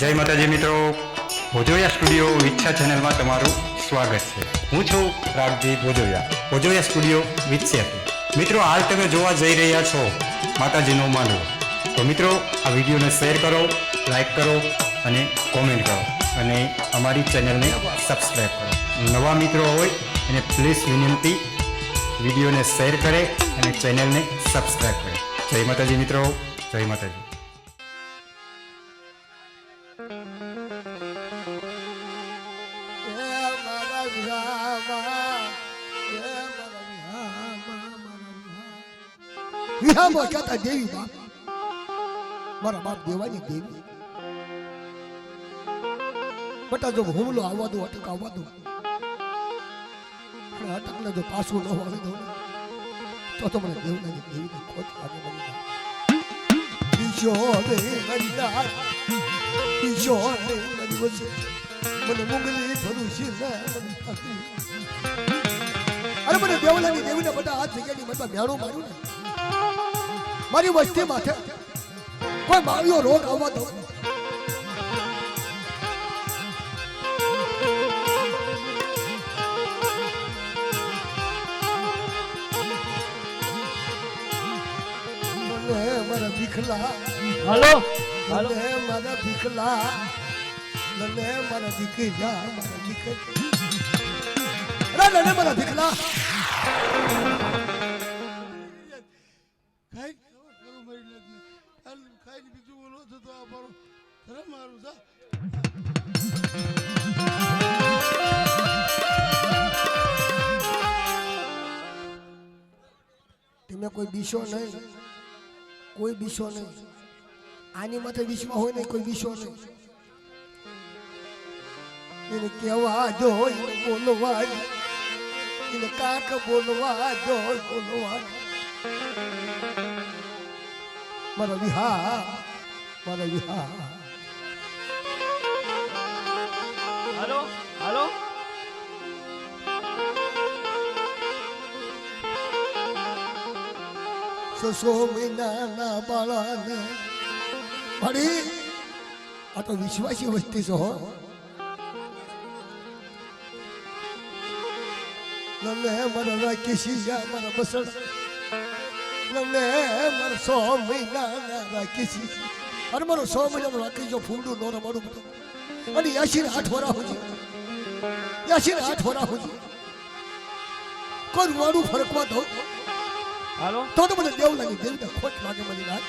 જય માતાજી મિત્રો. ભોજોયા સ્ટુડિયો વિચ્છા ચેનલમાં તમારું સ્વાગત છે. હું છું રાગજી ભોજોયા. ભોજોયા સ્ટુડિયો વિચ્છાથી. મિત્રો, હાલ તમે જોવા જઈ રહ્યા છો માતાજીનો માનવો. તો મિત્રો, આ વિડીયોને શેર કરો, લાઈક કરો અને કોમેન્ટ કરો અને અમારી ચેનલને સબસ્ક્રાઈબ કરો. નવા મિત્રો હોય એને પ્લીઝ વિનંતી, વિડીયોને શેર કરે અને ચેનલને સબસ્ક્રાઈબ કરે. જય માતાજી મિત્રો, જય માતાજી. વિહામાં. ઓછા તા દેવી બાપ મારા બાપ દેવાની દેવી. બટા જો હુમલો આવવા દો અટક આવવા દો. અટકને જો પાછું ન વાળી દો તો તો મને દેવનાની દેવીને ખોટ લાગે મને. બાપ. ઈશો રે મારી રાત, ઈશો રે મારી વસે મને મુંગલી ભરું છે અરે મને દેવલાની દેવીને બધા હાથ જગ્યાની મતલબ મેળું માર્યું ને. મારી વસ્તી માથે. કોઈ માવ્યો રોગ આવવા દો મારા ભીખલા. હાલો? હાલો? મારા ભીખલા. મને મારા દીકરા મારા દીકરા અરે મારા ભીખલા. છે તમે કોઈ બીશો નહીં. કોઈ બીશો નહીં. આની માથે વિશ્વા હોય નહીં કોઈ બીશો નહીં. એને કહેવા જો હોય બોલવા. એને કાક બોલવા દો બોલવા દો. મારા વિહાર મારા વિહાર. મારી તો વિશ્વાસી વસ્તી છો, હો. નમને મારા રાખી શીયા મારા બસડ નમને મારા સો મહિનાના રાખી શી અરે મારો સો મહિનાનો રાખી જો ફૂંડું નો રમાડું બધું. અને યાસીર આઠ વરા હું યાસી આઠ વરા હું કોઈ મારું ફરકવા દો. હાલો? તો તો મને દેવ લાગી દેવ ખોટ લાગે મને રાત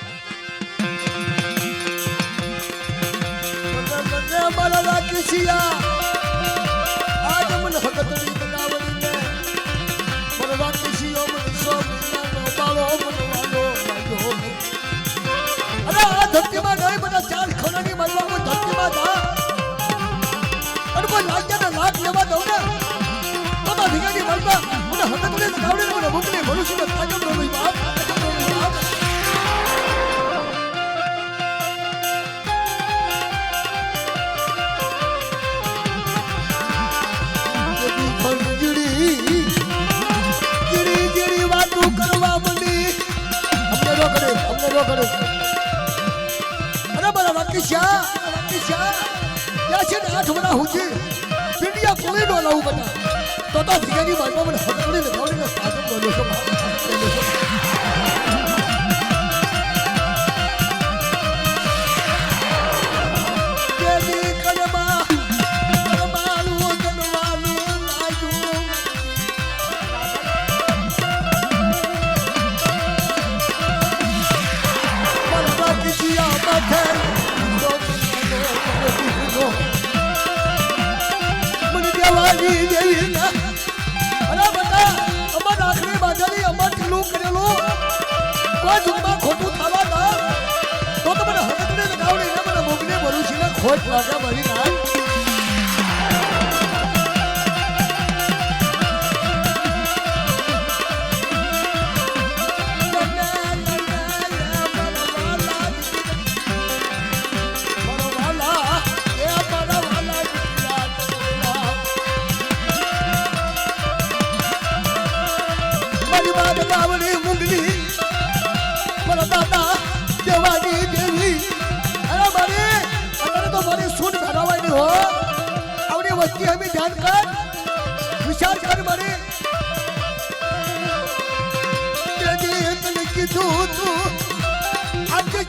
મારા રાખી શિયા વાકીશા વાકીશા યા છે ને આઠ વડા હું છે પીડિયા કોઈ નો લાવું બતા તો તો ભીગાની વાતમાં મને હકડી ને ગાવડી ને સાજમ બોલ્યો છો. મને દેવાની દેવી ના જુગમાં ખોટું થવા દો. તો તમને મને હકતને લગાવડી ને મને મોગને ભરું છે ને ખોટ લાગે ભરી ના ધ્યાન કર વિચાર કર મારે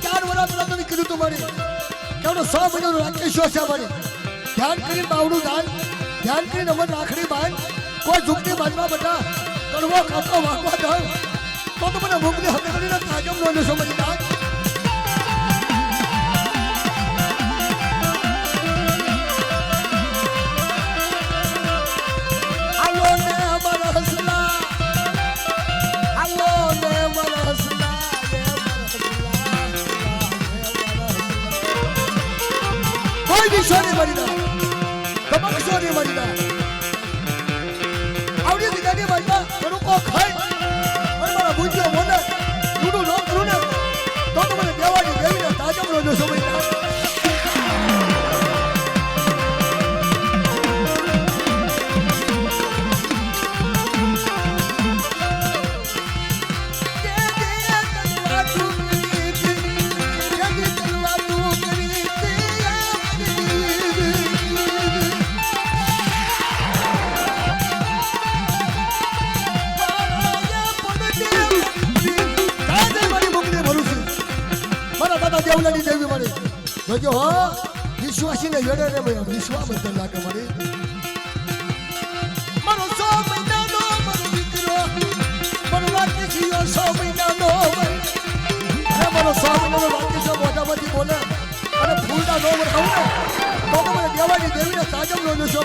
ચાર વર્ષ કીધું તું મારે. કે આપણો સો મહિનાનો રાકેશો છે મારે. ધ્યાન કરી બાવડું દાન ધ્યાન કરીને અમર રાખડી કોઈ ઝૂકની બાજમાં બધા કડવો કાપો વાગવા દઉં. તો મને હવે કરીને તાજમ નો લેશો મને ધમકશો નહીં મરી ના જોજો હો, વિશ્વાસીને વેડે રે ભાઈ વિશ્વા બધા લાગે મારી મારો સો મહિનાનો, મારો દીકરો. મારો વાકેશીઓ સો મહિનાનો અરે મારો સો મહિનાનો વાકેશીઓ મોઢામાંથી બોલે. અને ફૂલના નો વરખાવું ને, તો મને દેવાની દેવીને તાજમ નો જોશો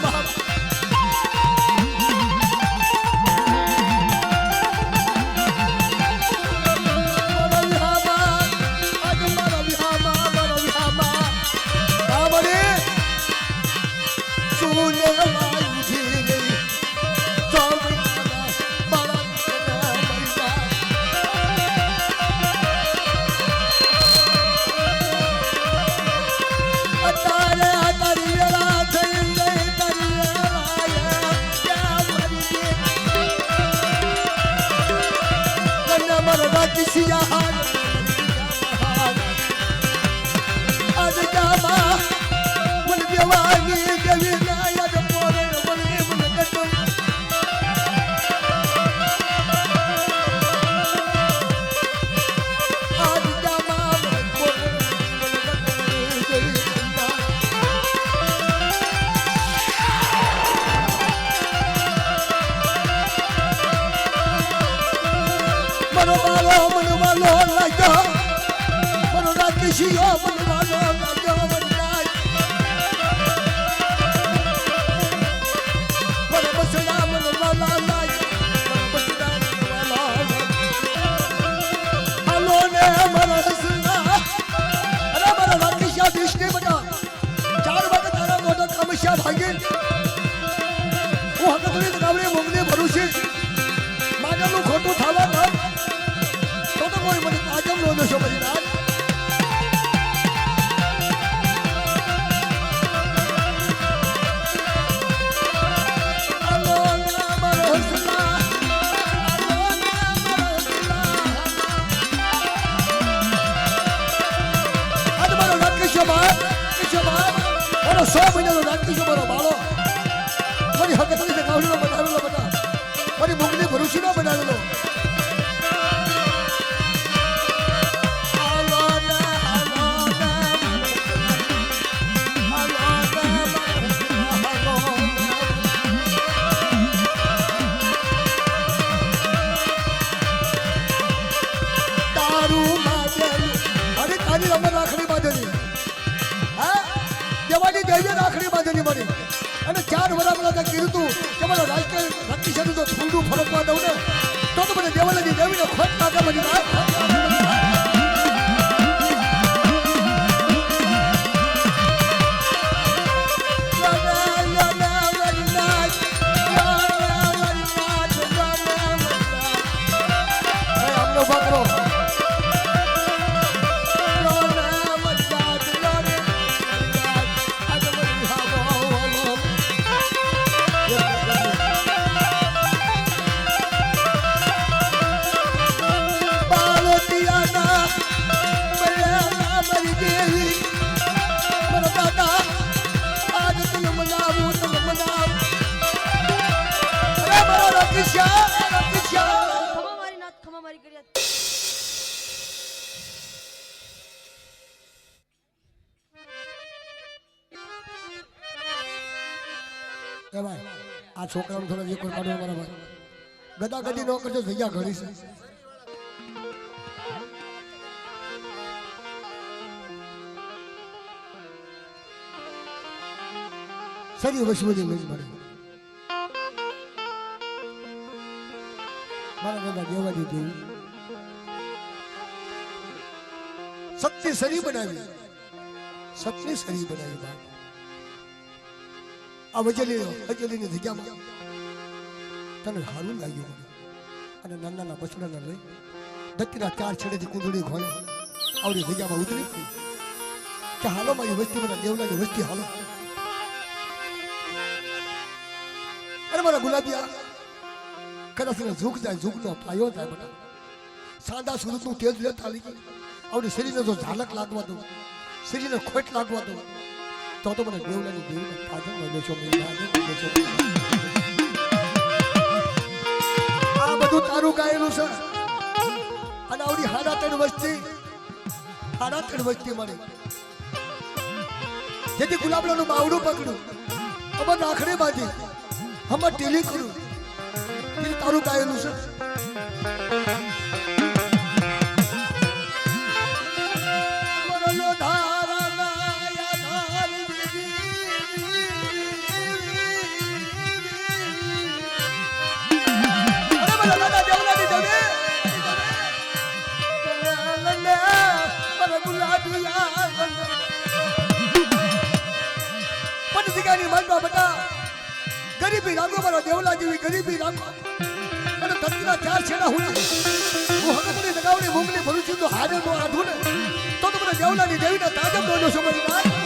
આલો તારું રમત રાખડી બાંધેલી? હા? દેવાની રાખડી બાંધેલી મારી. અને ચાર પહેલા ત્યાં કીધું તું કે મારા રાજકીય નક્કી છે તો થોડું ફરકવા દઉં ને. ભાઈ આ છોકરાને થોડા એક કાઢો મારા ભાઈ ગદા ગદી ન કરજો, જગ્યા ઘડી છે સરી બધી લઈ મળે મારા દાદા દેવાજી દેવી. સત્ય સરી બનાવી. સત્ય સરી બનાવી બાપ. આ વજલી વજલીની જગ્યામાં તને સારું લાગ્યું અને નાના નાના બસડાના લઈ દત્તીના ચાર છેડેથી કુંદડી ખોલે આવડી જગ્યામાં ઉતરી કે હાલો મારી વસ્તી દેવલાની વસ્તી હાલો અરે મારા ગુલાબિયા કદાચ એને ઝૂક જાય ઝૂકનો પાયો થાય બેટા સાદા સુરતનું તેજ લે તાલી આવડી શરીરને ઝાલક લાગવા દો શરીરને ખોટ લાગવા દઉં તો તો મને દેવલાની દેવીને પાછળ દેશો દેશો આ બધું તારું ગાયેલું છે. અને આવડી હાડા ત્રણ વસ્તી, હાડા ત્રણ વસ્તી મળી. જેથી ગુલાબડાનું બાવડું પકડું અમાર નાખડે બાજી હમણાં ટેલી કરું તારું ગાયેલું છે. પણ દિગાની બધા. ગરીબી રાખો મારો દેવલા જેવી ગરીબી રાખો. અને ધરતીના ચાર છેડા હું હું હકમની લગાવડી મૂંગલી ભરું છું તો હારે નો આધું ને તો તો મને દેવલાની દેવીના તાજબ દોડો છો મારી વાત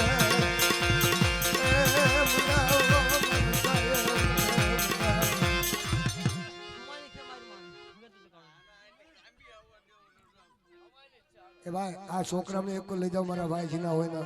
ભાઈ આ છોકરાને એક લઈ જાઓ મારા ભાઈ જીના હોય ને.